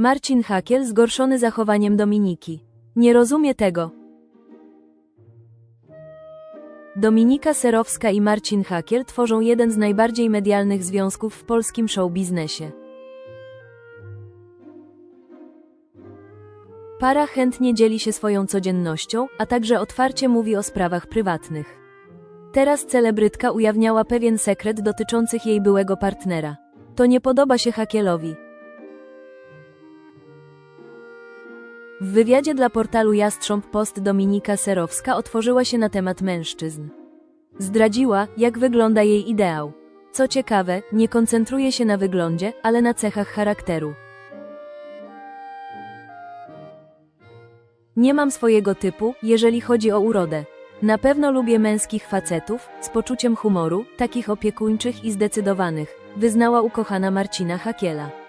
Marcin Hakiel zgorszony zachowaniem Dominiki. Nie rozumie tego. Dominika Serowska i Marcin Hakiel tworzą jeden z najbardziej medialnych związków w polskim show biznesie. Para chętnie dzieli się swoją codziennością, a także otwarcie mówi o sprawach prywatnych. Teraz celebrytka ujawniała pewien sekret dotyczących jej byłego partnera. To nie podoba się Hakielowi. W wywiadzie dla portalu Jastrząb Post Dominika Serowska otworzyła się na temat mężczyzn. Zdradziła, jak wygląda jej ideał. Co ciekawe, nie koncentruje się na wyglądzie, ale na cechach charakteru. Nie mam swojego typu, jeżeli chodzi o urodę. Na pewno lubię męskich facetów, z poczuciem humoru, takich opiekuńczych i zdecydowanych, wyznała ukochana Marcina Hakiela.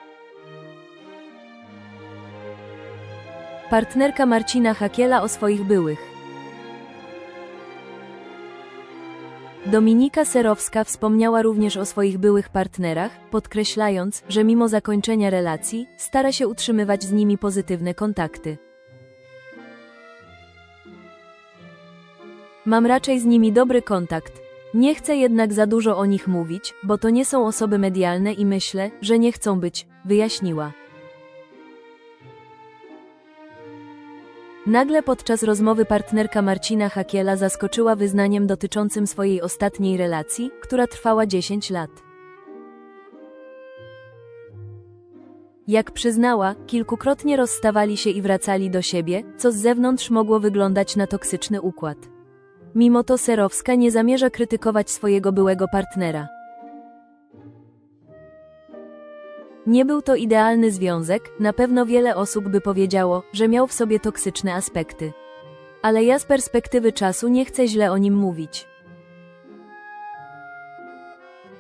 Partnerka Marcina Hakiela o swoich byłych. Dominika Serowska wspomniała również o swoich byłych partnerach, podkreślając, że mimo zakończenia relacji, stara się utrzymywać z nimi pozytywne kontakty. Mam raczej z nimi dobry kontakt. Nie chcę jednak za dużo o nich mówić, bo to nie są osoby medialne i myślę, że nie chcą być, wyjaśniła. Nagle podczas rozmowy partnerka Marcina Hakiela zaskoczyła wyznaniem dotyczącym swojej ostatniej relacji, która trwała 10 lat. Jak przyznała, kilkukrotnie rozstawali się i wracali do siebie, co z zewnątrz mogło wyglądać na toksyczny układ. Mimo to Serowska nie zamierza krytykować swojego byłego partnera. Nie był to idealny związek, na pewno wiele osób by powiedziało, że miał w sobie toksyczne aspekty. Ale ja z perspektywy czasu nie chcę źle o nim mówić.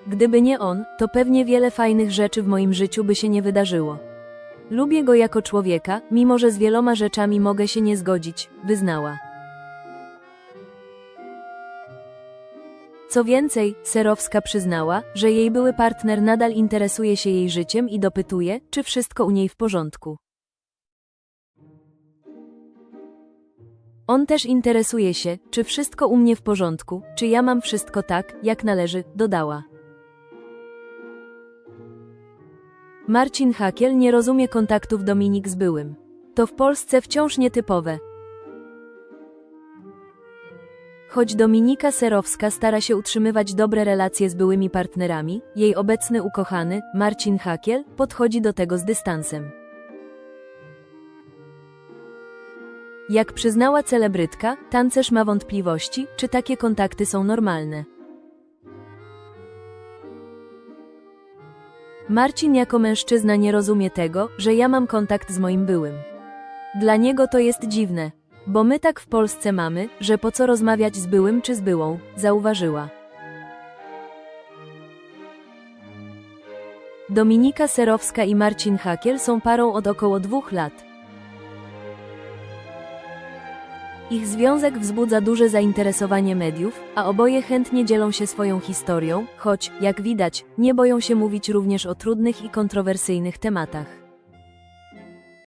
Gdyby nie on, to pewnie wiele fajnych rzeczy w moim życiu by się nie wydarzyło. Lubię go jako człowieka, mimo że z wieloma rzeczami mogę się nie zgodzić, wyznała. Co więcej, Serowska przyznała, że jej były partner nadal interesuje się jej życiem i dopytuje, czy wszystko u niej w porządku. On też interesuje się, czy wszystko u mnie w porządku, czy ja mam wszystko tak, jak należy, dodała. Marcin Hakiel nie rozumie kontaktów Dominik z byłym. To w Polsce wciąż nietypowe. Choć Dominika Serowska stara się utrzymywać dobre relacje z byłymi partnerami, jej obecny ukochany, Marcin Hakiel, podchodzi do tego z dystansem. Jak przyznała celebrytka, tancerz ma wątpliwości, czy takie kontakty są normalne. Marcin jako mężczyzna nie rozumie tego, że ja mam kontakt z moim byłym. Dla niego to jest dziwne. Bo my tak w Polsce mamy, że po co rozmawiać z byłym czy z byłą, zauważyła. Dominika Serowska i Marcin Hakiel są parą od około dwóch lat. Ich związek wzbudza duże zainteresowanie mediów, a oboje chętnie dzielą się swoją historią, choć, jak widać, nie boją się mówić również o trudnych i kontrowersyjnych tematach.